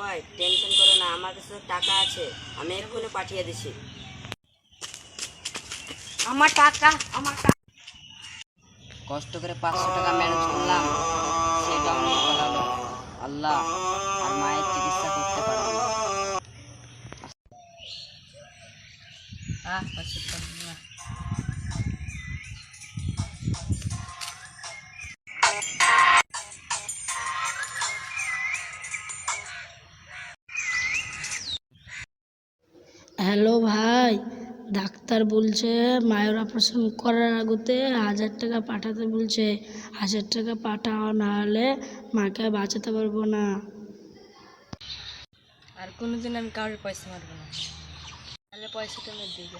কাছে টাকা আছে আমি এক্ষুনি পাঠিয়ে দিছি। আমার টাকা আমার টাকা। কষ্ট করে পাঁচশো টাকা ম্যানেজ করলাম সেটাও নিয়ে পালালো আল্লাহ আর মায়ের চিকিৎসা করতে পারব না। হ্যালো ভাই, ডাক্তার বলছে মায়ের অপারেশন করার আগতে হাজার টাকা পাঠাতে বলছে। হাজার টাকা পাঠাও না হলে মাকে বাঁচাতে পারব না। আর কোনোদিন আমি কারোর পয়সা মারবো না। তাহলে পয়সাটা আমার দিবে